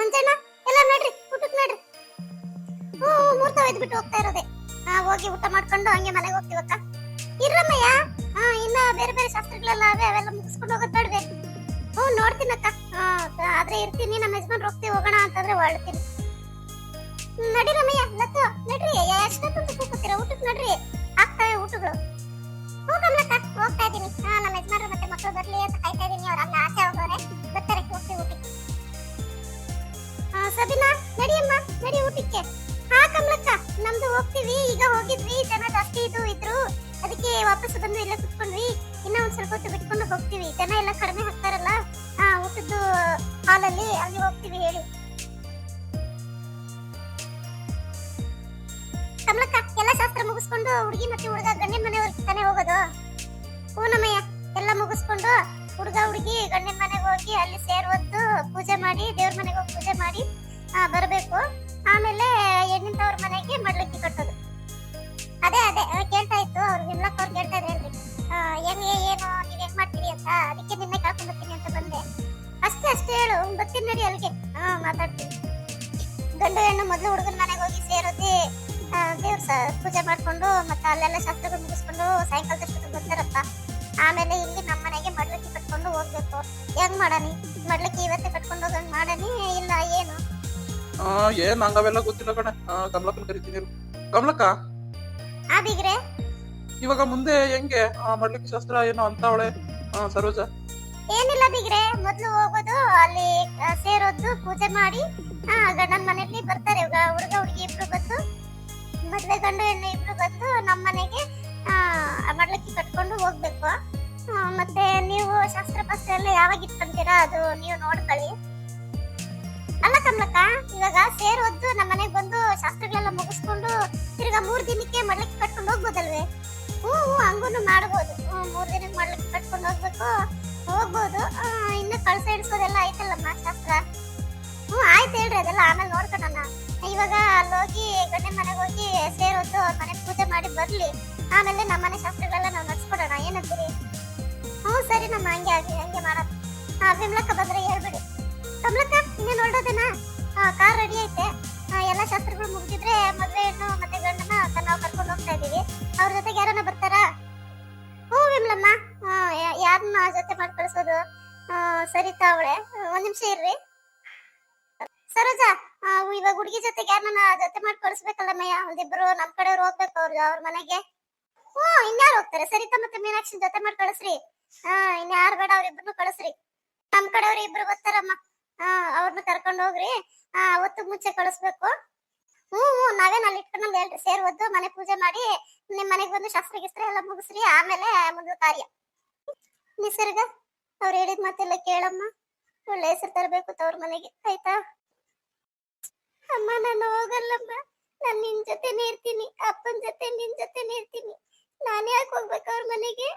ಮಂಜಣ್ಣ ಎಲ್ಲ ನೋಡ್ರಿ, ಊಟಕ್ಕೆ ನೋಡ್ರಿ. ಹ್ಞೂ, ಮೂರ್ತ ಒಯ್ದ್ಬಿಟ್ಟು ಹೋಗ್ತಾ ಇರೋದೆ. ಹಾ ಹೋಗಿ ಊಟ ಮಾಡ್ಕೊಂಡು ಹಂಗೆ ಮನೆಗೆ ಹೋಗ್ತೀವಕ್ಕ ಇರ್ರಮ್ಮಯ್ಯ? ಹಾ ಇನ್ನ ಬೇರೆ ಬೇರೆ ಶಾಸ್ತ್ರಗಳೆಲ್ಲ ಅವೆ, ಅವೆಲ್ಲ ಮುಗಿಸ್ಕೊಂಡು ಹೋಗೋದ್ ಬೇಡ್ವೆ? ಹ್ಞೂ ನೋಡ್ತೀನಕ್ಕ ಹಾ ಆದ್ರೆ ಇರ್ತೀನಿ, ನಮ್ಮ ಯಜಮಾನ್ ಹೋಗ್ತೀವಿ, ಹೋಗೋಣ ಅಂತಂದ್ರೆ ಹೊರಡ್ತೀನಿ. ನಡಿ ರಮಯ್ಯ ಲತ್ತು ನಡ್ರಿ. ಎಷ್ಟೊತ್ತಂತ ಕೂತ್ಕೋತೀರ? ಊಟಕ್ಕೆ ನಡ್ರಿ. ಕಮಲಕ್ಕ ಎಲ್ಲ ಶಾಸ್ತ್ರ ಮುಗಿಸ್ಕೊಂಡು ಹುಡುಗಿ ಮತ್ತೆ ಹುಡುಗ ಗಂಡಿನ ಮನೆಯವ್ರಿಗೆ ತಾನೇ ಹೋಗೋದು? ಹೂನಮ್ಮಯ್ಯ ಎಲ್ಲ ಮುಗಿಸ್ಕೊಂಡು ಹುಡುಗ ಹುಡುಗಿ ಗಂಡಿನ ಮನೆಗೆ ಹೋಗಿ ಅಲ್ಲಿ ಸೇರ್ ಹೊತ್ತು ಪೂಜೆ ಮಾಡಿ ದೇವ್ರ ಮನೆಗೆ ಹೋಗಿ ಪೂಜೆ ಮಾಡಿ ಬರಬೇಕು. ಆಮೇಲೆ ಹೆಣ್ಣಿನ ತವ್ರ ಮನೆಗೆ ಮಡ್ಲಕ್ಕಿ ಕಟ್ಟೋದು. ಅದೇ ಅದೇ ಕೇಳ್ತಾ ಇತ್ತು ಅವ್ರು ವಿಮ್ಲಕ್ ಅವ್ರು ಕೇಳ್ತಾ ಇದ್ರೇನ್ರಿ ಆ, ಹೆಂಗೆ ಏನು ನೀವ್ ಹೆಂಗ್ ಮಾಡ್ತೀರಿ ಅಂತ. ಅದಕ್ಕೆ ನಿನ್ನೆ ಕರ್ಕೊಂಡ್ ಬರ್ತೀನಿ ಅಂತ ಬಂದೆ. ಅಷ್ಟೇ ಅಷ್ಟೇ ಹೇಳು ಬರ್ತೀನಿ ನಡಿ ಅಲ್ಲಿಗೆ ಹಾ ಮಾತಾಡ್ತೀನಿ. ಗಂಡು ಹೆಣ್ಣು ಮೊದಲು ಹುಡುಗನ ಮನೆಗೆ ಹೋಗಿ ಸೇರೋದಿ ದೇವ್ರ ಪೂಜೆ ಮಾಡ್ಕೊಂಡು ಮತ್ತೆ ಅಲ್ಲೆಲ್ಲ ಶಾಸ್ತ್ರಗಳು ಮುಗಿಸ್ಕೊಂಡು ಸಾಯಂಕಾಲದಷ್ಟೊತ್ತಿಗೆ ಬರ್ತಾರಪ್ಪ. ಆಮೇಲೆ ಇಲ್ಲಿ ನಮ್ಮ ಮನೆಗೆ ಮಡ್ಲಕ್ಕಿ ಕಟ್ಕೊಂಡು ಹೋಗ್ಬೇಕು. ಹೆಂಗ್ ಮಾಡನಿ ಮಡ್ಲಕ್ಕಿ ಇವತ್ತೆ ಕಟ್ಕೊಂಡು ಹೋಗಂಗ್ ಮಾಡನಿ ಇಲ್ಲ ಏನು? ಏನ್ ಹಂಗಾವೆಲ್ಲ ಗೊತ್ತಿಲ್ಲ ಕಣೆ. ಕಮಲಕ್ಕನ ಕರಿತೀನಿ ಕಮಲಕ್ಕ? ಆ ಬಿಗ್ರೆ. ಇವಾಗ ಮುಂದೆ ಹೆಂಗೆ? ಮಡ್ಲಿಕ್ಕೆ ಶಾಸ್ತ್ರ ಏನೋ ಅಂತಾವಳೆ ಸರೋಜ? ಏನಿಲ್ಲ ಬಿಗ್ರೆ. ಮೊದ್ಲು ಹೋಗೋದು ಅಲ್ಲಿ ಸೇರೋದು ಪೂಜೆ ಮಾಡಿ ಆ ಗಂಡನ ಮನೆಯಲ್ಲಿ ಬರ್ತಾರೆ. ಇವಾಗ ಹುಡುಗ ಹುಡುಗಿ ಇಬ್ರು ಬಂದು ಮದ್ವೆ ಗಂಡು ಹೆಣ್ಣು ಇಬ್ರು ಬಂದು ನಮ್ಮ ಮನೆಗೆ ಮಡ್ಲಕ್ಕಿ ಕಟ್ಕೊಂಡು ಹೋಗ್ಬೇಕು. ಮತ್ತೆ ನೀವು ಶಾಸ್ತ್ರ ಪಾಸ್ತ್ರ ಎಲ್ಲ ಯಾವಾಗ ಇಟ್ಕೊಂತೀರಾ ಅದು ನೀವು ನೋಡ್ಕೊಳ್ಳಿ. ಅಲ್ಲ ಕಮಲಕ್ಕ, ಇವಾಗ ಸೇರೋದು ನಮ್ಮ ಮನೆಗೆ ಬಂದು ಶಾಸ್ತ್ರಗಳೆಲ್ಲ ಮುಗಿಸ್ಕೊಂಡು ತಿರ್ಗಾ ಮೂರ್ ದಿನಕ್ಕೆ ಮಡ್ಲಕ್ಕಿ ಕಟ್ಕೊಂಡು ಹೋಗ್ಬೋದಲ್ವೇ? ಹ್ಞೂ ಹ್ಞೂ ಹಂಗೂ ಮಾಡ್ಬೋದು. ಮೂರ್ ದಿನಕ್ಕೆ ಮಡ್ಲಕ್ಕಿ ಕಟ್ಕೊಂಡು ಹೋಗ್ಬೇಕು. ಹೋಗ್ಬೋದು. ಇನ್ನು ಕಳ್ಸ ಇಡ್ಸೋದೆಲ್ಲ ಐತಲ್ಲಮ್ಮ ಶಾಸ್ತ್ರ? ಆಯ್ತು ಹೇಳ್ರಿ ಅದೆಲ್ಲ ಆಮೇಲೆ ನೋಡ್ಕೊಳಣ. ಇವಾಗ ಅಲ್ಲಿ ಹೋಗಿ ಗಂಡನ ಮನೆಗೆ ಹೋಗಿ ಸೇರೋದು ಅವ್ರ ಮನೆ ಪೂಜೆ ಮಾಡಿ ಬರ್ಲಿ. ಆಮೇಲೆ ನಮ್ಮ ಮನೆ ಶಾಸ್ತ್ರಗಳೆಲ್ಲ ನಾವು ನಡ್ಸ್ಕೊಡೋಣ ಏನಂತೀರಿ? ಹ್ಞೂ ಸರಿ ನಮ್ಮ ಹಂಗೆ ಆಗಿ ಹಂಗೆ ಮಾಡೋದು ಹಾಂ ವಿಮ್ಲಕ್ಕ ಬಂದ್ರೆ ಹೇಳ್ಬಿಡಿ. ಕಮಲಕ್ಕ ಇನ್ನೇನು ಹೊರಡೋದೇನಾ ಕಾರ್ ರೆಡಿ ಐತೆ. ಎಲ್ಲ ಶಾಸ್ತ್ರಗಳು ಮುಗಿದಿದ್ರೆ ಮದುವೆ ಹೆಣ್ಣು ಮತ್ತೆ ಗಂಡನ ನಾವು ಕರ್ಕೊಂಡು ಹೋಗ್ತಾ ಇದ್ದೀವಿ ಅವ್ರ ಜೊತೆಗೆ ಯಾರನ್ನ ಬರ್ತಾರಾ? ಹ್ಞೂ ವಿಮ್ಲಮ್ಮ. ಯಾರನ್ನ ಜೊತೆ ಮಾಡಿ ಕಳಿಸೋದು ಆ, ಸರಿತಾ ಅವಳೆ. ಒಂದು ನಿಮಿಷ ಇರ್ರಿ. ಸರೋಜಾ ಇವಾಗ ಹುಡುಗಿ ಜೊತೆಗೆ ಯಾರನ್ನ ಜೊತೆ ಮಾಡಿ ಕಳಿಸ್ಬೇಕಲ್ಲಮ್ಮಯ್ಯ ಒಂದಿಬ್ರು ನಮ್ ಕಡೆಯವ್ರು ಹೋಗ್ಬೇಕು ಅವ್ರ ಅವ್ರ ಮನೆಗೆ. ಹ್ಮ್ ಇನ್ಯಾರು ಹೋಗ್ತಾರೆ? ಸರಿತಾ ಮತ್ತೆ ಮೀನಾಕ್ಷಿ ಜೊತೆ ಮಾಡಿ ಕಳಿಸ್ರಿ ಹಾ ಇನ್ಯಾರು ಬೇಡ ಅವ್ರಿಬ್ರು ಕಳಿಸ್ರಿ. ನಮ್ ಕಡೆಯವ್ರು ಇಬ್ರು ಬರ್ತಾರಮ್ಮ ಅವ್ರನ್ನ ಕರ್ಕೊಂಡು ಹೋಗ್ರಿ. ಆ ಅವತ್ತು ಮುಂಚೆ ಕಳಿಸ್ಬೇಕು. ಹ್ಞೂ ಹ್ಞೂ ನಾವೇನ್ ಅಲ್ಲಿ ಇಟ್ಕೊಂಡು ಹೇಳ್ರಿ ಸೇರ್ವದ್ದು ಮನೆ ಪೂಜೆ ಮಾಡಿ ನಿಮ್ ಮನೆಗೆ ಬಂದು ಶಾಸ್ತ್ರ ಗಿಸ್ತ್ರ ಎಲ್ಲ ಮುಗಿಸ್ರಿ. ಆಮೇಲೆ ಮುಂದಿನ ಕಾರ್ಯ. ನಿಸರ್ಗ, ಅವ್ರು ಹೇಳಿದ ಮಾತೆಲ್ಲ ಕೇಳಮ್ಮ. ಒಳ್ಳೆ ಹೆಸರು ತರಬೇಕು ತವ್ರ ಮನೆಗೆ. ಆಯ್ತಾ? ಅಮ್ಮ, ನಾನು ಹೋಗಲ್ಲಮ್ಮ. ನಾನು ನಿನ್ ಜೊತೆನೇ ಇರ್ತೀನಿ. ಅಪ್ಪನ ಜೊತೆ, ನಿನ್ ಜೊತೆನೇ ಇರ್ತೀನಿ. ನಾನು ಯಾಕೆ ಹೋಗ್ಬೇಕು ಅವ್ರ ಮನೆಗೆ?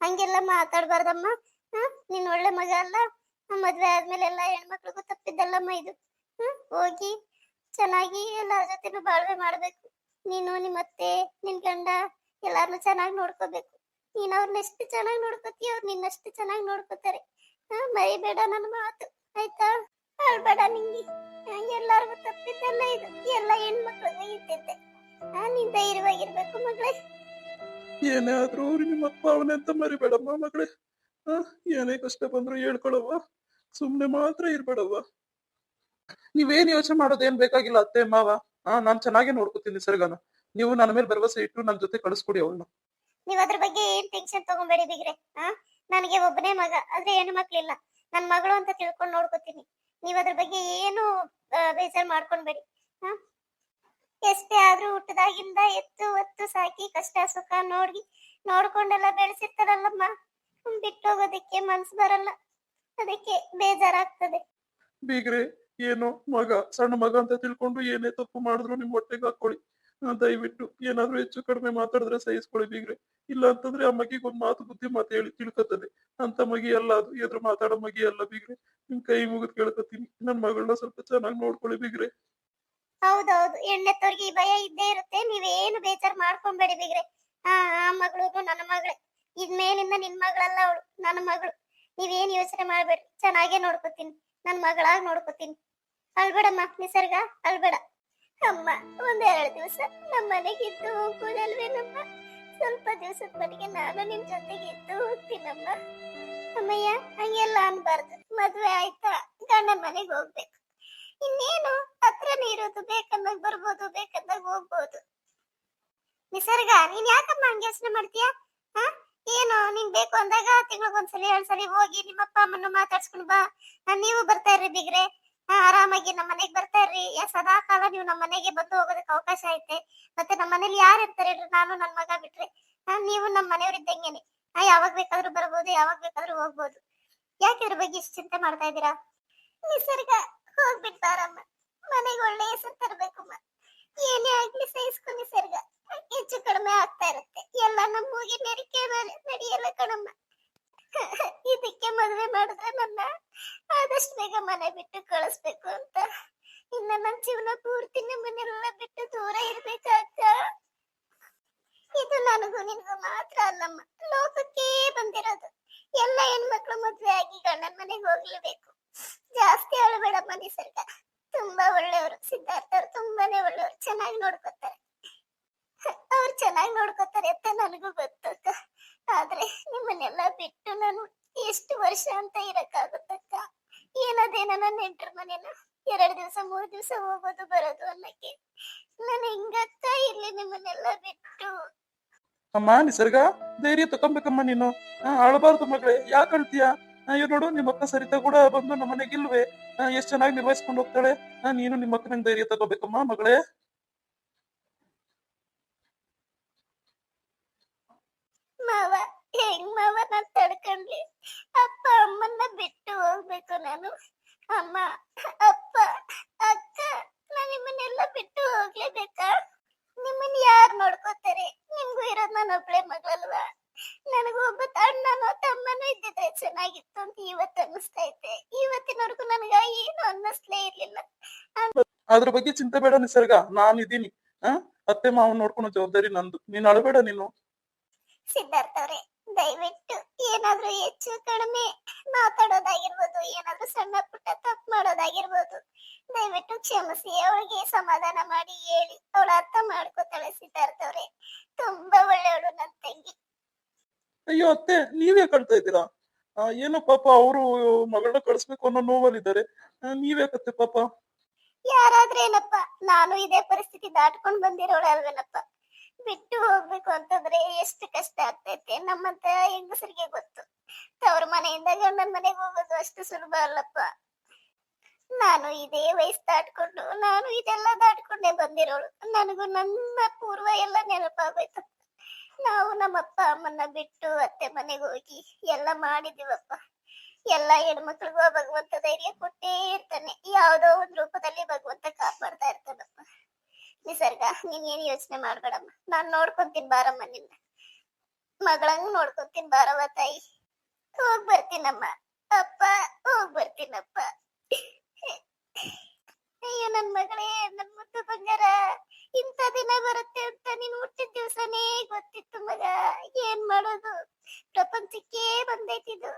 ಹಂಗೆಲ್ಲ ಮಾತಾಡ್ಬಾರ್ದಮ್ಮ. ಹಾ, ನೀನ್ ಒಳ್ಳೆ ಮಗ ಅಲ್ಲ. ಮದ್ವೆ ಆದ್ಮೇಲೆ ಎಲ್ಲ ಹೆಣ್ಮಕ್ಳಿಗೂ ತಪ್ಪಿದ್ದಲ್ಲಮ್ಮ ಇದು. ಹ್ಮ್ ಹೋಗಿ ಚೆನ್ನಾಗಿ ಎಲ್ಲರ ಜೊತೆನೂ ಬಾಳ್ವೆ ಮಾಡ್ಬೇಕು. ನೀನು ನಿಮ್ಮ ಅತ್ತೆ, ನಿನ್ ಗಂಡ ಎಲ್ಲಾರ್ನು ಚೆನ್ನಾಗಿ ನೋಡ್ಕೋಬೇಕು. ನೀನ್ ಅವ್ರನ್ನ ಎಷ್ಟು ಚೆನ್ನಾಗಿ ನೋಡ್ಕೋತೀಯ ಅವ್ರು ನಿನ್ನಷ್ಟು ಚೆನ್ನಾಗಿ ನೋಡ್ಕೋತಾರೆ. ಹಾ, ಮರಿಬೇಡ ನನ್ನ ಮಾತು. ಆಯ್ತಾ? ಅಳ್ಬೇಡ ನಿಂಗೆ. ಎಲ್ಲರಿಗೂ ತಪ್ಪಿದ್ದಲ್ಲ ಇದು. ಎಲ್ಲ ಹೆಣ್ಮಕ್ಳಿಗೂ ಇದ್ದಿದ್ದೆ ಹಾ ನೀನ್ ಧೈರ್ಯವಾಗಿರ್ಬೇಕು ಮಗಳೇ. ಏನೇ ಆದ್ರೂ ನಿಮ್ಮ ಅಪ್ಪ ಅವನೇ ಅಂತ ಮರಿಬೇಡಮ್ಮ ಮಗಳೇ. ಆ ಏನೇ ಕಷ್ಟ ಬಂದ್ರು ಹೇಳ್ಕೊಳವ್ವ. ಸುಮ್ನೆ ಮಾತ್ರ ಇರ್ಬೇಡವ್ವ. ನೀವೇನ್ ಯೋಚನೆ ಮಾಡೋದೇನ್ ಬೇಕಾಗಿಲ್ಲ ಅತ್ತೆ ಮಾವ. ಆ ನಾನ್ ಚೆನ್ನಾಗಿ ನೋಡ್ಕೊತೀನಿ ಸರ್ಗನ. ನೀವು ನನ್ನ ಮೇಲೆ ಭರವಸೆ ಇಟ್ಟು ನನ್ ಜೊತೆ ಕಳಿಸ್ಕೊಡಿ ಅವಳನ್ನ. ನೀವ್ ಅದ್ರ ಬಗ್ಗೆ ಏನ್ ಟೆನ್ಷನ್ ತಗೊಂಬೇಡಿ ಬಿಗ್ರೆ. ಹಾ ನನಗೆ ಒಬ್ಬನೇ ಮಗ ಆದ್ರೆ ಹೆಣ್ಣು ಮಕ್ಳಿಲ್ಲ. ನನ್ ಮಗಳು ಅಂತ ತಿಳ್ಕೊಂಡು ನೋಡ್ಕೊತೀನಿ. ನೀವ್ ಅದ್ರ ಬಗ್ಗೆ ಏನು ಬೇಜಾರ್ ಮಾಡ್ಕೊಂಡ್ಬೇಡಿ ಎಷ್ಟೇ ಆದ್ರೂ ಹುಟ್ಟದಾಗಿಂದ ಎತ್ತು ಒತ್ತು ಸಾಕಿ ಕಷ್ಟ ಸುಖ ನೋಡಿ, ನೋಡ್ಕೊಂಡೆಲ್ಲ ಬೆಳೆಸಿರ್ತಾರಲ್ಲಮ್ಮ. ಬಿಟ್ಟೋಗೋದಕ್ಕೆ ಮನ್ಸು ಬರಲ್ಲ. ಅದಕ್ಕೆ ಬೇಜಾರಾಗ್ತದೆ. ಬೀಗ್ರೆ, ಏನೋ ಮಗ, ಸಣ್ಣ ಮಗ ಅಂತ ತಿಳ್ಕೊಂಡು ಏನೇ ತಪ್ಪು ಮಾಡಿದ್ರು ನಿಮ್ ಹೊಟ್ಟೆಗೆ ಹಾಕೊಳ್ಳಿ ದಯವಿಟ್ಟು ಏನಾದ್ರು ಹೆಚ್ಚು ಕಡಿಮೆ ಮಾತಾಡಿದ್ರೆ ಸಹಿಸ್ಕೊಳ್ಳಿ ಬೀಗ್ರೆ. ಇಲ್ಲ ಅಂತಂದ್ರೆ ಆ ಒಂದ್ ಮಾತು ಬುದ್ಧಿ ಮಾತು ಹೇಳಿ ತಿಳ್ಕೊತದೆ. ಅಂತ ಮಗಿ ಅಲ್ಲ, ಅದು ಎದುರು ಮಾತಾಡೋ ಮಗಿ ಅಲ್ಲ ಬೀಗ್ರೆ. ನಿಮ್ ಕೈ ಮುಗಿದ್ ಕೇಳ್ಕೊತೀನಿ. ನನ್ ಮಗಳನ್ನ ಸ್ವಲ್ಪ ಚೆನ್ನಾಗಿ ನೋಡ್ಕೊಳ್ಳಿ ಬೀಗ್ರೆ. ಹೌದೌದು. ಎಣ್ಣೆತ್ತವ್ರಿಗೆ ಈ ಭಯ ಇದ್ದೇ ಇರುತ್ತೆ. ನೀವೇನು ಬೇಜಾರ್ ಮಾಡ್ಕೊಂಬೇಡಿ ಬಿಗ್ರೆ. ಆ ಮಗಳು ನನ್ನ ಮಗಳೇ. ಇದ್ ಮೇಲಿಂದ ನಿನ್ ಮಗಳಲ್ಲ ಅವಳು, ನನ್ನ ಮಗಳು. ನೀವೇನ್ ಯೋಚನೆ ಮಾಡ್ಬೇಡಿ. ಚೆನ್ನಾಗೇ ನೋಡ್ಕೋತೀನಿ. ನನ್ ಮಗಳಾಗ್ ನೋಡ್ಕೋತೀನಿ. ಅಲ್ಬೇಡಮ್ಮ, ನಿಸರ್ಗ ಅಳ್ಬೇಡ ಅಮ್ಮ ಒಂದೆರಡು ದಿವಸ ನಮ್ಮ ಮನೆಗೆ ಇದ್ದು ಹೋಗ್ಬೋದಲ್ವೇನಮ್ಮ ಸ್ವಲ್ಪ ದಿವಸದ ಮನೆಗೆ ನಾನು ನಿಮ್ ಜೊತೆಗೆ ಇದ್ದು ಹೋಗ್ತೀನಮ್ಮ. ಅಮ್ಮಯ್ಯ, ಹಂಗೆಲ್ಲ ಅನ್ಬಾರ್ದು. ಮದ್ವೆ ಆಯ್ತಾ? ಗಂಡ ಮನೆಗೆ ಹೋಗ್ಬೇಕು. ಇನ್ನೇನು? ಹತ್ರನೇ ಇರೋದು ಬೇಕಂದಾಗ ಬರ್ಬೋದು, ಬೇಕಂದಾಗ ಹೋಗ್ಬೋದು. ನಿಸರ್ಗ, ನೀನ್ ಯಾಕಮ್ಮ ಹಂಗೆ ಯೋಚನೆ ಮಾಡ್ತೀಯ? ಏನು, ನಿಂಗ್ ಬೇಕು ಅಂದಾಗ ತಿಂಗಳಿಗೊಂದ್ಸಲಿ ಎರಡ್ ಸಲಿ ಹೋಗಿ ನಿಮ್ಮ ಅಪ್ಪ ಅಮ್ಮನ ಮಾತಾಡ್ಸ್ಕೊಂಡ್ ಬಾ. ನೀವು ಬರ್ತಾ ಇರ್ರಿ ಬಿಗ್ರೆ. ಆರಾಮಾಗಿ ನಮ್ಮ ಮನೆಗೆ ಬರ್ತಾ ಇರ್ರಿ ಸದಾ ಕಾಲ ನೀವು ನಮ್ಮ ಮನೆಗೆ ಬಂದು ಹೋಗೋದಕ್ಕೆ ಅವಕಾಶ ಐತೆ. ಮತ್ತೆ ನಮ್ಮ ಮನೇಲಿ ಯಾರು ಇರ್ತಾರೆ ಹೇಳ್ರಿ? ನಾನು ನನ್ನ ಮಗ ಬಿಟ್ರೆ. ನೀವು ನಮ್ಮ ಮನೆಯವ್ರ ಇದ್ದಂಗೆನೆ. ಯಾವಾಗ ಬೇಕಾದ್ರೂ ಬರ್ಬೋದು, ಯಾವಾಗ ಬೇಕಾದ್ರೂ ಹೋಗ್ಬೋದು. ಯಾಕೆ ಇದ್ರ ಬಗ್ಗೆ ಇಷ್ಟು ಚಿಂತೆ ಮಾಡ್ತಾ ಇದ್ದೀರಾ? ನಿಸರ್ಗ ಹೋಗ್ಬಿಟ್ ಬಾರಮ್ಮ ಮನೆಗೆ ಒಳ್ಳೆ ಹೆಸರು ತರಬೇಕು ಏನೇ ಆಗ್ಲಿ ಸಹಿಸ್ಕೊ ನಿಸರ್ಗ. ಹೆಚ್ಚು ಕಡಿಮೆ ಆಗ್ತಾ ಇರುತ್ತೆ. ಎಲ್ಲ ನಮ್ಮ ಮೂಗಿನ ಮೇಲೆ ನಡೆಯಲ್ಲ ಕಣಮ್ಮ. ಇದಕ್ಕೆ ಮದುವೆ ಮಾಡಿದ್ರೆ ನನ್ನ. ಆದಷ್ಟು ಬೇಗ ಮನೆ ಬಿಟ್ಟು ಕಳಿಸ್ಬೇಕು ಅಂತ. ಇನ್ನ ನನ್ನ ಜೀವನ ಪೂರ್ತಿ ನಿಮ್ಮನ್ನೆಲ್ಲ ಬಿಟ್ಟು ದೂರ ಇರ್ಬೇಕಾಗ್ತ? ಇದು ನನಗೂ ನಿನಗೂ ಮಾತ್ರ ಅಲ್ಲಮ್ಮ ಲೋಕಕ್ಕೆ ಬಂದಿರೋದು. ಎಲ್ಲ ಹೆಣ್ಮಕ್ಳು ಮದ್ವೆ ಆಗಿ ಗಂಡನ ಮನೆಗೆ ಹೋಗ್ಲೇಬೇಕು. ಜಾಸ್ತಿ ಅಳಬೇಡಮ್ಮ ನಿಸರ್ಗ ತುಂಬಾ ಒಳ್ಳೆಯವರು, ಸಿದ್ಧಾರ್ಥ ಅವ್ರು ತುಂಬಾನೇ ಒಳ್ಳೆಯವರು. ಚೆನ್ನಾಗಿ ನೋಡ್ಕೊತಾರೆ. ಅವ್ರು ಚೆನ್ನಾಗಿ ನೋಡ್ಕೊತಾರೆ ಅಂತ ನನಗೂ ಗೊತ್ತಕ್ಕ ಆದ್ರೆ ನಿಮ್ಮನ್ನೆಲ್ಲ ಬಿಟ್ಟು ನಾನು ಎಷ್ಟು ವರ್ಷ ಅಂತ ಇರಕ್ಕಾಗುತ್ತಕ್ಕ? ಏನದೇ ನನ್ನ ನೆಂಟ್ರ ಮನೇನ? ಎರಡ್ ದಿವಸ, ಮೂರ್ ದಿವಸ ಹೋಗೋದು, ಬರೋದು ಅನ್ನಕ್ಕೆ. ನಾನು ಹಿಂಗಕ್ಕ ಇಲ್ಲಿ ನಿಮ್ಮನ್ನೆಲ್ಲ ಬಿಟ್ಟು? ಅಮ್ಮ, ನಿಸರ್ಗ, ಧೈರ್ಯ ತಕೊಂಬೇಕಮ್ಮ ನೀನು. ಅಳಬಾರ್ದು ಮಗಳೇ, ಯಾಕೆ ಅಳ್ತೀಯ? ಅಯ್ಯೋ ನೋಡು, ನಿಮ್ಮ ಅಕ್ಕ ಸರಿತಾ ಕೂಡ ಬಂದು ನಮ್ಮ ಮನೆಗಿಲ್ವೇ ಎಷ್ಟ್ ಚೆನ್ನಾಗಿ ನಿರ್ವಹಿಸ್ಕೊಂಡು ಹೋಗ್ತಾಳೆ? ನೀನು ನಿಮ್ಮ ಅಕ್ಕನಂಗ್ ಧೈರ್ಯ ತಗೋಬೇಕಮ್ಮ ಮಗಳೇ. ಮಾವ ಹೆಂಗ್ ಮಾವ ನಾನ್ ತಡ್ಕೊಂಡ್ಲಿ. ಅಪ್ಪ ಅಮ್ಮನ್ನ ಬಿಟ್ಟು ಹೋಗ್ಬೇಕು ನಾನು. ಅಮ್ಮ, ಅಪ್ಪ, ಅಕ್ಕ, ನಾನು ನಿಮ್ಮನ್ನೆಲ್ಲ ಬಿಟ್ಟು ಹೋಗ್ಲೇಬೇಕಾ? ನಿಮ್ಮನ್ನ ಯಾರ್ ನೋಡ್ಕೋತಾರೆ? ನಿಮ್ಗೂ ಇರೋದ್ ನಾನು ಒಬ್ಳೆ ಮಗಳಲ್ವಾ? ನನಗೂ ಒಬ್ಬ ಅಣ್ಣನೋ ತಮ್ಮನೋ ಇದ್ದಿದ್ರೆ ಚೆನ್ನಾಗಿತ್ತು ಅಂತ ಇವತ್ತು ಅನ್ನಿಸ್ತಾ ಐತೆ ಇವತ್ತಿನವರೆಗೂ ನನಗ ಏನು ಅನ್ನಿಸ್ಲೇ ಇರ್ಲಿಲ್ಲ. ಅದ್ರ ಬಗ್ಗೆ ಚಿಂತೆ ಬೇಡ ನಿಸರ್ಗ. ನಾನು ಇದೀನಿ. ಆ? ಅತ್ತೆ ಮಾವನ್ ನೋಡ್ಕೊಳೋ ಜವಾಬ್ದಾರಿ ನಂದು. ನೀನ್ ಅಳಬೇಡ ನೀನು. ಸಿದ್ಧಾರ್ಥ ಅವರೇ ದಯವಿಟ್ಟು ಏನಾದ್ರೂ ಹೆಚ್ಚು ಕಡಿಮೆ ಮಾತಾಡೋದಾಗಿರ್ಬೋದು ಏನಾದ್ರೂ ಸಣ್ಣ ಪುಟ್ಟ ತಪ್ಪು ಮಾಡೋದಾಗಿರ್ಬೋದು ದಯವಿಟ್ಟು ಕ್ಷಮಿಸಿ ಅವಳಿಗೆ ಸಮಾಧಾನ ಮಾಡಿ ಹೇಳಿ. ಅವಳ ಅರ್ಥ ಮಾಡ್ಕೋತಾಳೆ ಸಿದ್ಧಾರ್ಥ ಅವರೇ ತುಂಬಾ ಒಳ್ಳೆಯವಳು ನನ್ ತಂಗಿ. ಅಯ್ಯೋ ಅತ್ತೆ ನೀವೇ ಕಳ್ತಾ ಇದ್ದೀರಾ? ಏನೋ ಪಾಪ ಅವರು ಮಗಳನ್ನ ಕಳಿಸ್ಬೇಕು ಅನ್ನೋ ನೋವಲ್ಲಿದ್ದಾರೆ. ನೀವೇ ನೀವ್ಯಾಕತ್ತೆ ಪಾಪ? ಯಾರಾದ್ರೇನಪ್ಪ ನಾನು ಇದೇ ಪರಿಸ್ಥಿತಿ ದಾಟ್ಕೊಂಡ್ ಬಂದಿರೋಳು ಅಲ್ವೇನಪ್ಪ ಬಿಟ್ಟು ಹೋಗ್ಬೇಕು ಅಂತಂದ್ರೆ ಎಷ್ಟು ಕಷ್ಟ ಆಗ್ತೈತೆ. ನಮ್ಮಂತ ಹೆಂಗಸರಿಗೆ ಗೊತ್ತು. ತವ್ರ ಮನೆಯಿಂದ ಗಂಡನ ಮನೆಗೆ ಹೋಗೋದು ಅಷ್ಟು ಸುಲಭ ಅಲ್ಲಪ್ಪ. ನಾನು ಇದೇ ವಯಸ್ಸು ದಾಟ್ಕೊಂಡು, ನಾನು ಇದೆಲ್ಲ ದಾಟ್ಕೊಂಡೆ ಬಂದಿರೋಳು. ನನಗೂ ನನ್ನ ಪೂರ್ವ ಎಲ್ಲ ನೆನಪಾಗೋಯ್ತು. ನಾವು ನಮ್ಮ ಅಪ್ಪ ಅಮ್ಮನ್ನ ಬಿಟ್ಟು ಅತ್ತೆ ಮನೆಗೆ ಹೋಗಿ ಎಲ್ಲ ಮಾಡಿದೀವಪ್ಪ. ಎಲ್ಲ ಹೆಣ್ಮಕ್ಳಿಗೂ ಭಗವಂತ ಧೈರ್ಯ ಕೊಟ್ಟೇ ಇರ್ತಾನೆ. ಯಾವ್ದೋ ಒಂದು ರೂಪದಲ್ಲಿ ಭಗವಂತ ಕಾಪಾಡ್ತಾ ಇರ್ತಾನಪ್ಪ. ನಿಸರ್ಗ ನೀನ್ ಏನ್ ಯೋಚನೆ ಮಾಡ್ಬೇಡಮ್ಮ. ನಾನ್ ನೋಡ್ಕೊಂತೀನಿ ಬಾರಮ್ಮ ನಿನ್ನ. ಮಗಳಂಗ್ ನೋಡ್ಕೊಂತೀನಿ ಬಾರವ ತಾಯಿ. ಹೋಗ್ ಬರ್ತೀನಮ್ಮ. ಅಪ್ಪ, ಹೋಗ್ ಬರ್ತೀನಪ್ಪ. ಅಯ್ಯೋ, ನನ್ ಮಗಳೇ, ನನ್ ಮುದ್ದು ಬಂಗಾರ. ಇಂಥ ದಿನ ಬರುತ್ತೆ ಅಂತ ನೀನ್ ಹುಟ್ಟಿದ ದಿವ್ಸನೇ ಗೊತ್ತಿತ್ತು ಮಗ. ಏನ್ ಮಾಡೋದು? ಪ್ರಪಂಚಕ್ಕೆ ಬಂದೈತಿದು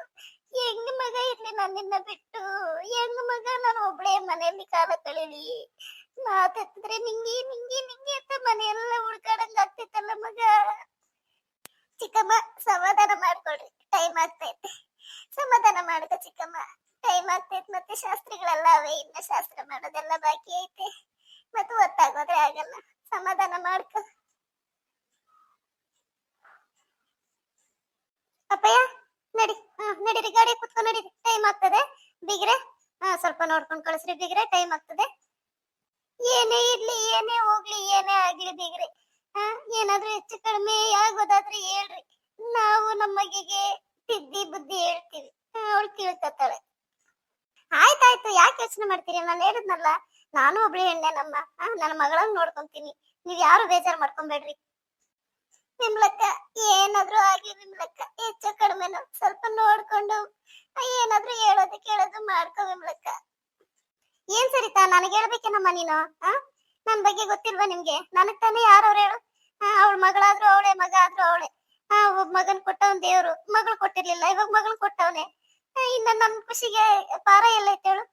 ಹೆಂಗ್ ಮಗ ಇರ್ಲಿ ನಾನ್ ನಿನ್ನ ಬಿಟ್ಟು. ಹೆಂಗ್ ಮಗ ನಾನು ಒಬ್ಳೆ ಮನೆಯಲ್ಲಿ ಕಾಲ ಕಳೀಲಿ. ಮಾತೆತ್ತಿದ್ರೆ ನಿಂಗೆ ನಿಂಗೆ ನಿಂಗೆ ಅಂತ ಮನೆಯೆಲ್ಲ ಹುಡ್ಕಾಡಂಗ್ ಆಗ್ತೈತಲ್ಲ ಮಗ. ಚಿಕ್ಕಮ್ಮ, ಸಮಾಧಾನ ಮಾಡ್ಕೊಳ್ರಿ. ಟೈಮ್ ಆಗ್ತೈತೆ. ಸಮಾಧಾನ ಮಾಡ್ಕ ಚಿಕ್ಕಮ್ಮ. ಟೈಮ್ ಆಗ್ತೈತೆ ಮತ್ತೆ ಶಾಸ್ತ್ರಿಗಳೆಲ್ಲ ಅವೇ, ಇನ್ನ ಶಾಸ್ತ್ರ ಮಾಡೋದೆಲ್ಲ ಬಾಕಿ ಐತೆ. ಮತ್ತೆ ಒತ್ತಾಗೋದ್ರೆ ಆಗಲ್ಲ. ಸಮಾಧಾನ ಮಾಡ್ಕ. ಅಪ್ಪಯ್ಯ, ನಡಿ. ಹಾ, ನಡೀರಿ, ಗಾಡಿ ಕುತ್ಕೊಂಡು ನಡೀರಿ. ಟೈಮ್ ಆಗ್ತದೆ. ಬಿಗ್ರೆ, ಹಾ, ಸ್ವಲ್ಪ ನೋಡ್ಕೊಂಡು ಕಳಿಸ್ರಿ ಬಿಗ್ರೆ ಟೈಮ್ ಆಗ್ತದೆ. ಏನೇ ಇರ್ಲಿ ಏನೇ ಹೋಗ್ಲಿ ಏನೇ ಆಗ್ಲಿ ಹಾ ಏನಾದ್ರೂ ಹೆಚ್ಚು ಕಡಿಮೆ ಆಗೋದಾದ್ರೆ ಹೇಳ್ರಿ. ನಾವು ನಮ್ಮ ಮಗಿಗೆ ತಿದ್ದಿ ಬುದ್ಧಿ ಹೇಳ್ತೀವಿ. ಅವಳು ತಿಳ್ಕೊತಾಳೆ. ಆಯ್ತಾಯ್ತು ಯಾಕೆ ಯೋಚನೆ ಮಾಡ್ತೀರಿ? ನಾನು ಹೇಳಿದ್ನಲ್ಲ ನಾನು ಒಬ್ಳು ಹೆಣ್ಣೆ ನಮ್ಮ. ಆ, ನನ್ನ ಮಗಳನ್ನ ನೋಡ್ಕೊಂತೀನಿ. ನೀವ್ ಯಾರು ಬೇಜಾರ್ ಮಾಡ್ಕೊಂಬೇಡ್ರಿ? ವಿಮ್ಲಕ್ಕ ಏನಾದ್ರೂ ಆಗ್ಲಿ ವಿಮ್ಲಕ್ಕ ಹೆಚ್ಚು ಕಡಿಮೆನು ಸ್ವಲ್ಪ ನೋಡ್ಕೊಂಡು ಆ, ಏನಾದ್ರೂ ಹೇಳೋದು ಕೇಳೋದು ಮಾಡ್ಕೊ ವಿಮ್ಲಕ್ಕ ಏನ್ ಸರಿತಾ? ನನಗೆ ಹೇಳ್ಬೇಕೇನಮ್ಮ ನೀನು ನನ್ ಬಗ್ಗೆ ಗೊತ್ತಿಲ್ವಾ ನಿಮ್ಗೆ? ನನಗ್ ತಾನೇ ಯಾರವ್ರು ಹೇಳು. ಅವಳ ಮಗಳಾದ್ರು ಅವಳೆ, ಮಗ ಆದ್ರೂ ಅವಳೆ. ಒಬ್ಬ ಮಗನ್ ಕೊಟ್ಟವನ್ ದೇವ್ರು. ಮಗಳು ಕೊಟ್ಟಿರ್ಲಿಲ್ಲ, ಇವಾಗ ಮಗಳ್ ಕೊಟ್ಟವನೆ. ಇನ್ನ ನನ್ ಖುಷಿಗೆ ಪಾರ ಎಲ್ಲ ಹೇಳು.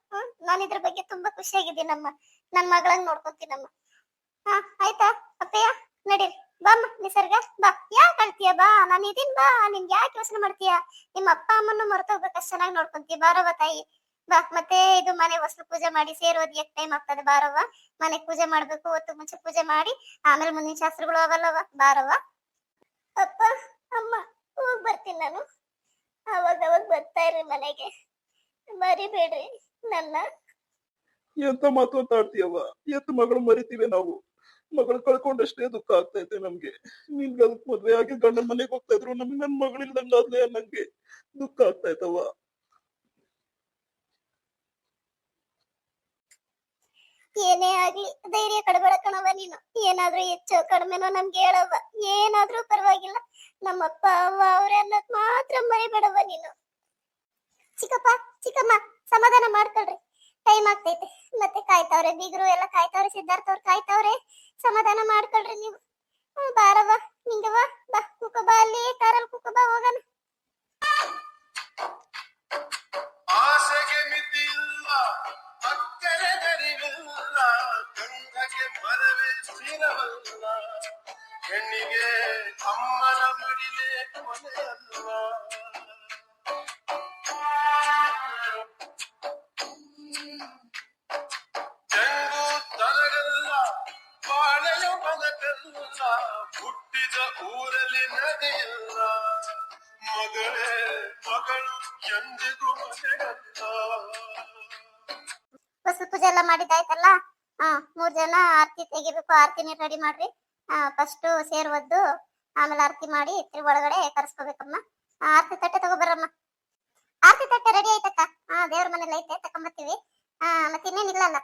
ನಾನು ಇದ್ರ ಬಗ್ಗೆ ತುಂಬಾ ಖುಷಿಯಾಗಿದ್ದೀನಮ್ಮ ನನ್ ಮಗಳಂಗ್ ನೋಡ್ಕೊಂತೀನಮ್ಮ ಹಾ ಆಯ್ತಾ? ಅಪ್ಪಯ್ಯ, ನಡೀರಿ. ಬಾಮ್ಮ, ನಿಸರ್ಗ, ಬಾ. ಯಾಕೆ ಅಳ್ತೀಯ? ಬಾ. ನಾನು ಇದೀನ್ ಬಾ. ನಿನ್ಗೆ ಯಾಕೆ ಯೋಚನೆ ಮಾಡ್ತೀಯ? ನಿಮ್ಮ ಅಪ್ಪ ಅಮ್ಮನ್ನು ಮರ್ತೋಗ್ಬೇಕಷ್ಟು ಚೆನ್ನಾಗಿ ನೋಡ್ಕೊಂತೀಯ. ಬಾರವ ತಾಯಿ. ಬಾ, ಮತ್ತೆ ಇದು ಮನೆ ಹೊಸಲು ಪೂಜೆ ಮಾಡಿ ಸೇರೋದ್ ಎಕ್ ಟೈಮ್ ಆಗ್ತದೆ ಬಾರವ್ವ? ಮನೆ ಪೂಜೆ ಮಾಡ್ಬೇಕು, ಹೊತ್ತು ಮುಂಚೆ ಪೂಜೆ ಮಾಡಿ, ಆಮೇಲೆ ಮುಂದಿನ ಶಾಸ್ತ್ರಗಳು ಅವಲ್ಲವ ಬಾರವ್ವ? ಅಪ್ಪ, ಅಮ್ಮ, ಹೋಗ್ ಬರ್ತೀನಿ ನಾನು. ಅವಾಗ ಅವಾಗ ಬರ್ತಾ ಇರ್ರಿ ಮನೆಗೆ. ಮರಿಬೇಡ್ರಿ ನನ್ನ. ಎಂತ ಮಾತು ಅಂತ ಆಡ್ತೀಯವ್ವ? ಎತ್ತು ಮಗಳು ಮರಿತೀವಿ ನಾವು? ಮಗಳು ಕಳ್ಕೊಂಡಷ್ಟೇ ದುಃಖ ಆಗ್ತೈತೆ ನಮ್ಗೆ. ನಿನ್ಗೆ ಅದಕ್ ಮದ್ವೆ ಆಗಿ ಗಂಡನ ಮನೆಗೆ ಹೋಗ್ತಾ ಇದ್ರು ನಮ್ಗೆ ನನ್ ಮಗಳಿಲ್ದಂಗಾದ್ಲೆ ನಂಗೆ ದುಃಖ ಆಗ್ತಾಯ್ತವ್ವ ಏನೇ ಆಗ್ಲಿ ಧೈರ್ಯ ಕಡಬೇಡ ಕಣವ ನೀನು. ಏನಾದ್ರೂ ಹೆಚ್ಚು ಕಡಿಮೆನೋ ನಮ್ಗೆ ಹೇಳವ್ವ. ಏನಾದ್ರೂ ಪರವಾಗಿಲ್ಲ. ನಮ್ಮಪ್ಪ ಅವ್ವ ಅವ್ರೆ ಅನ್ನೋದ್ ಮಾತ್ರ ಮರಿಬೇಡವ ನೀನು. ಚಿಕ್ಕಪ್ಪ ಚಿಕ್ಕಮ್ಮ ಸಮಾಧಾನ ಮಾಡ್ಕೊಳ್ರಿ. ಟೈಮ್ ಆಗ್ತೈತೆ. ಮತ್ತೆ ಕಾಯ್ತಾವ್ರೆ ಬೀಗರು ಎಲ್ಲ ಕಾಯ್ತಾವ್ರೆ ಸಿದ್ಧಾರ್ಥ ಅವ್ರು ಕಾಯ್ತಾವ್ರೆ. ಸಮಾಧಾನ ಮಾಡ್ಕೊಳ್ರಿ ನೀವು. ಹ್ಮ್, ಬಾರವ್ವ ನಿಂಗವ್ವ ಬಾ ಕುಕ ಬಾ ಅಲ್ಲಿ ಕಾರಲ್ಲಿ ಕುಕ ಬಾ ಹೋಗನ ಆಸೆಗೆ ಮಿತಿಯಿಲ್ಲ. ಅಕ್ಕರೆ ಗರಿವಿಲ್ಲ ಗಂಗಗೆ ಮರವೇ ಸ್ಥಿರವಲ್ಲ ಹೆಣ್ಣಿಗೆ ಅಮ್ಮನ ಮಡಿಲೇ ಕೊನೆಯಲ್ಲ ಜಂಗು ತರಗಲ್ಲ ಬಾಳೆಯ ಬದಕಲ್ಲ ಹುಟ್ಟಿದ ಊರಲ್ಲಿ ನದಿಯಿಲ್ಲ ಮಗಳೇ ಮಗಳು ಎಂದಿಗೂ ಮನೆಗಲ್ಲ ಎಲ್ಲ ಮಾಡಿದ್ದಾಯ್ತಲ್ಲ ಹಾ, ಮೂರ್ ಜನ ಆರತಿ ತೆಗಿಬೇಕು ಆರತಿನ ರೆಡಿ ಮಾಡ್ರಿ. ಫಸ್ಟ್ ಸೇರ್ ಆಮೇಲೆ ಆರತಿ ಮಾಡಿ ಒಳಗಡೆ ಕರ್ಸ್ಕೋಬೇಕಮ್ಮ. ಆರತಿ ತಟ್ಟೆ ತಗೋಬರಮ್ಮ ಆರತಿ ತಟ್ಟೆ ರೆಡಿ ಆಯ್ತಕ್ಕ? ಹಾ, ದೇವ್ರ ಮನೇಲಿ ಐತೆ ತಕೊಂಬರ್ತೀವಿ ಹಾ, ಮತ್ತೆ ಇನ್ನೇನಿಲ್ಲಲ್ಲ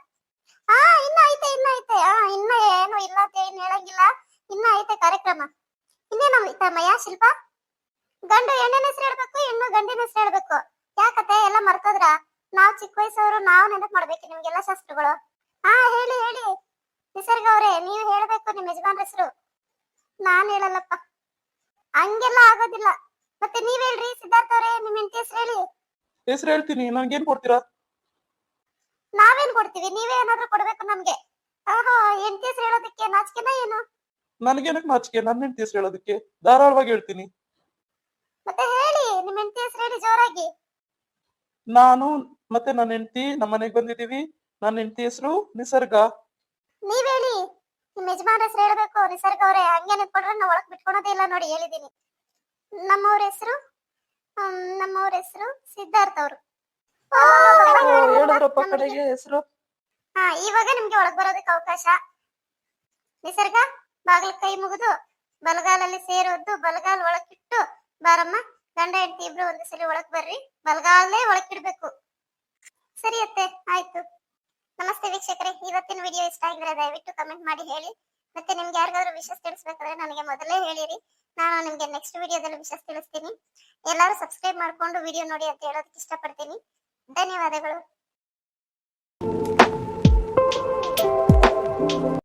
ಹಾ, ಇನ್ನ ಐತೆ ಇನ್ನ ಐತೆ. ಹಾ, ಇನ್ನ ಏನು ಇಲ್ಲ ಅಂತ ಏನ್ ಹೇಳಂಗಿಲ್ಲ. ಇನ್ನ ಐತೆ ಕಾರ್ಯಕ್ರಮ. ಇನ್ನೇನು ಐತಮ್ಮಯ್ಯ ಶಿಲ್ಪ? ಗಂಡು ಹೆಣ್ಣಿನ ಹೆಸರು ಹೇಳ್ಬೇಕು, ಹೆಣ್ಣು ಗಂಡಿನ ಹೆಸರು ಹೇಳ್ಬೇಕು. ಯಾಕತ್ತೆ? ಎಲ್ಲ ಮರ್ತೋದ್ರ ನಾವ್ ಚಿಕ್ಕ ವಯಸ್ಸವರು ನಾವ್ ನೆನಪು ಮಾಡ್ಬೇಕು ನಿಮ್ಗೆಲ್ಲ ಶಾಸ್ತ್ರಗಳು. ಹಾ ಹೇಳಿ ಹೇಳಿ. ನಿಸರ್ಗ ಅವ್ರೆ ನೀವು ಹೇಳ್ಬೇಕು ನಿಮ್ ಯಜಮಾನ್ ಹೆಸರು. ನಾನ್ ಹೇಳಲ್ಲಪ್ಪ. ಹಂಗೆಲ್ಲ ಆಗೋದಿಲ್ಲ. ಮತ್ತೆ ನೀವ್ ಹೇಳ್ರಿ ಸಿದ್ಧಾರ್ಥ ಅವ್ರೆ ನಿಮ್ ಹೆಂಡತಿ ಹೆಸರು ಹೇಳಿ. ಹೆಸರು ಹೇಳ್ತೀನಿ ನನ್ಗೇನ್ ಕೊಡ್ತೀರಾ? ನಾವೇನ್ ಕೊಡ್ತೀವಿ? ನೀವೇ ಏನಾದ್ರೂ ಕೊಡ್ಬೇಕು ನಮ್ಗೆ. ಆಹಾ ಹೆಂಡತಿ ಹೆಸರು ಹೇಳೋದಕ್ಕೆ ನಾಚಿಕೆನ ಏನು? ನನ್ಗೇನಕ್ ನಾಚಿಕೆ ನನ್ನ ಹೆಂಡತಿ ಹೆಸರು ಹೇಳೋದಕ್ಕೆ? ಧಾರಾಳವಾಗಿ ಹೇಳ್ತೀನಿ. ಮತ್ತೆ ಹೇಳಿ ನಿಮ್ ಹೆಂಡತಿ ಹೆಸರು ಹೇಳಿ ಜೋರಾಗಿ. ನಾನು ಮತ್ತೆ ನನ್ನ ಹೆಂಡತಿ ನಮ್ಮ ಮನೆಗೆ ಬಂದಿದೀವಿ ನನ್ನ ಹೆಂಡತಿ ಹೆಸರು ನಿಸರ್ಗ. ನೀವ್ ಹೇಳಿ ನಿಮ್ ಯಜಮಾನ್ ಹೆಸರು ಹೇಳ್ಬೇಕು. ನಿಸರ್ಗ ಅವರೇ ಹಂಗೆ ನಿಂತ್ಕೊಂಡ್ರೆ ನಾ ಒಳಗ್ ಬಿಟ್ಕೊಳೋದೇ ಇಲ್ಲ ನೋಡಿ ಹೇಳಿದೀನಿ. ನಮ್ಮವ್ರ ಹೆಸರು? ನಮ್ಮವ್ರ ಹೆಸರು ಸಿದ್ಧಾರ್ಥ ಅವರು. ಹೇಳಿದ್ರಪ್ಪ ಕಡೆಗೆ ಹೆಸರು? ಹಾ ಇವಾಗ ನಿಮ್ಗೆ ಒಳಗ್ ಬರೋದಕ್ಕೆ ಅವಕಾಶ. ನಿಸರ್ಗ ಬಾಗಿಲು ಕೈ ಮುಗಿದು ಬಲಗಾಲಲ್ಲಿ ಸೇರೋದು ಬಲಗಾಲ್ ಒಳಗಿಟ್ಟು ಬಾರಮ್ಮ. ಗಂಡ ಹೆಂಡತಿ ಇಬ್ರು ಒಂದು ಸಲ ಒಳಗ್ ಬರ್ರಿ. ಬಲಗಾಲೇ ಒಳಕ್ಕಿಡ್ಬೇಕು ಸರಿ ಅತ್ತೆ, ಆಯ್ತು. ನಮಸ್ತೆ ವೀಕ್ಷಕರೇ. ಇವತ್ತಿನ ವಿಡಿಯೋ ಇಷ್ಟ ಆಗಿದ್ರೆ ದಯವಿಟ್ಟು ಕಮೆಂಟ್ ಮಾಡಿ ಹೇಳಿ. ಮತ್ತೆ ನಿಮ್ಗೆ ಯಾರಿಗಾದ್ರೂ ವಿಷಯ ತಿಳಿಸ್ಬೇಕಾದ್ರೆ ನನಗೆ ಮೊದಲೇ ಹೇಳಿರಿ. ನಾನು ನಿಮ್ಗೆ ನೆಕ್ಸ್ಟ್ ವಿಡಿಯೋದಲ್ಲಿ ವಿಷಯ ತಿಳಿಸ್ತೀನಿ. ಎಲ್ಲರೂ ಸಬ್ಸ್ಕ್ರೈಬ್ ಮಾಡ್ಕೊಂಡು ವಿಡಿಯೋ ನೋಡಿ ಅಂತ ಹೇಳೋದಕ್ಕೆ ಇಷ್ಟಪಡ್ತೀನಿ. ಧನ್ಯವಾದಗಳು.